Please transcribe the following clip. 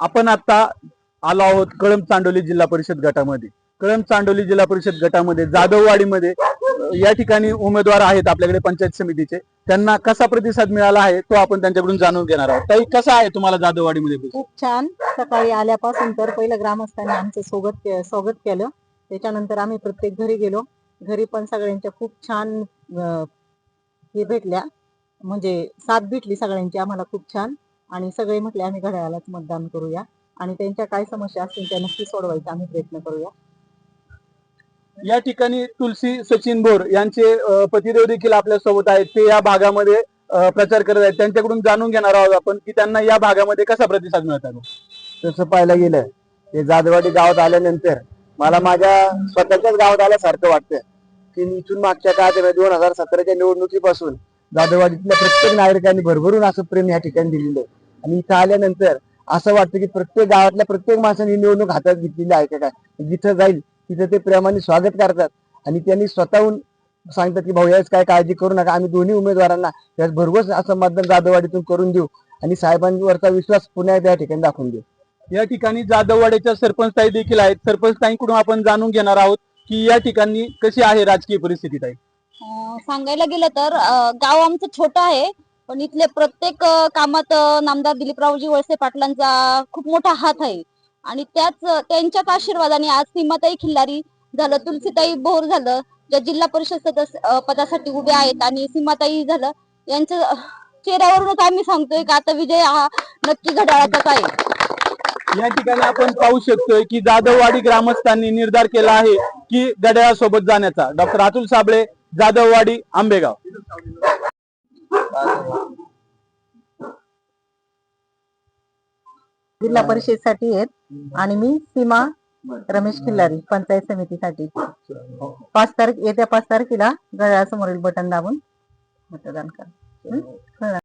आपण आता आलो आहोत कळंब चांडोली जिल्हा परिषद गटामध्ये. कळंब चांडोली जिल्हा परिषद गटामध्ये जाधववाडीमध्ये या ठिकाणी उमेदवार आहेत आपल्याकडे पंचायत समितीचे. त्यांना कसा प्रतिसाद मिळाला आहे तो आपण त्यांच्याकडून जाणून घेणार आहोत. ताई कसा आहे तुम्हाला जाधववाडीमध्ये खूप छान. सकाळी आल्यापासून तर पहिलं ग्रामस्थांनी आमचं स्वागत स्वागत केलं. त्याच्यानंतर आम्ही प्रत्येक घरी गेलो. घरी पण सगळ्यांच्या खूप छान हे भेटल्या. म्हणजे साथ भेटली सगळ्यांची आम्हाला खूप छान. आणि सगळे म्हटले आम्ही घड्याळालाच मतदान करूया. आणि त्यांच्या काय समस्या असतील त्या नक्की सोडवायचा आम्ही प्रयत्न करूया. या ठिकाणी तुलसी सचिन बोर यांचे पतिदेव देखील आपल्यासोबत आहेत. ते या भागामध्ये प्रचार करत आहेत. त्यांच्याकडून जाणून घेणार आहोत आपण की त्यांना या भागामध्ये कसा प्रतिसाद मिळत आहे. तसं पाहायला गेलं ते जाधवाडी गावात आल्यानंतर मला माझ्या स्वतःच्याच गावात आल्यासारखं वाटतं की इथून मागच्या काळात दोन हजार सतराच्या निवडणुकीपासून जाधववाडीतल्या प्रत्येक नागरिकांनी भरभरून असं प्रेम या ठिकाणी दिलेलं आहे. आणि इथं आल्यानंतर असं वाटतं की प्रत्येक गावातल्या प्रत्येक माणसाने ही निवडणूक हातात घेतलेली आहे का काय? जिथं जाईल तिथं ते प्रेमाने स्वागत करतात. आणि त्यांनी स्वतःहून सांगतात की भाऊ याच काय काळजी करू नका. आम्ही दोन्ही उमेदवारांना यात भरघोस असं मतदान जाधववाडीतून करून देऊ आणि साहेबांवरचा विश्वास पुन्हा एकदा या ठिकाणी दाखवून देऊ. या ठिकाणी जाधववाड्याच्या सरपंच ताई देखील आहेत. सरपंच ताईंकडून आपण जाणून घेणार आहोत की या ठिकाणी कशी आहे राजकीय परिस्थिती ताई? सांगायला गेलं तर गाव आमचं छोटं आहे. पण इथले प्रत्येक कामात अं, नामदार दिलीपरावजी वळसे पाटलांचा खूप मोठा हात आहे. आणि त्याच त्यांच्याच आशीर्वादाने आज सीमाताई खिल्लारी झालं तुलसीताई बोर झालं ज्या जिल्हा परिषद सदस्य पदासाठी उभ्या आहेत आणि सीमाताई झालं यांच्या चेहऱ्यावरूनच आम्ही सांगतोय की आता विजय हा नक्की घड्याळाचाच आहे. या ठिकाणी आपण पाहू शकतोय की जाधववाडी ग्रामस्थांनी निर्धार केला आहे की गड्यासोबत जाण्याचा. डॉक्टर अतुल साबळे जाधववाडी आंबेगाव. जिल्हा परिषदेसाठी आहेत. आणि मी सीमा रमेश खिल्लारी पंचायत समितीसाठी. पाच तारीख येत्या पाच तारखेला घड्याळासमोरील बटन दाबून मतदान करा. हं?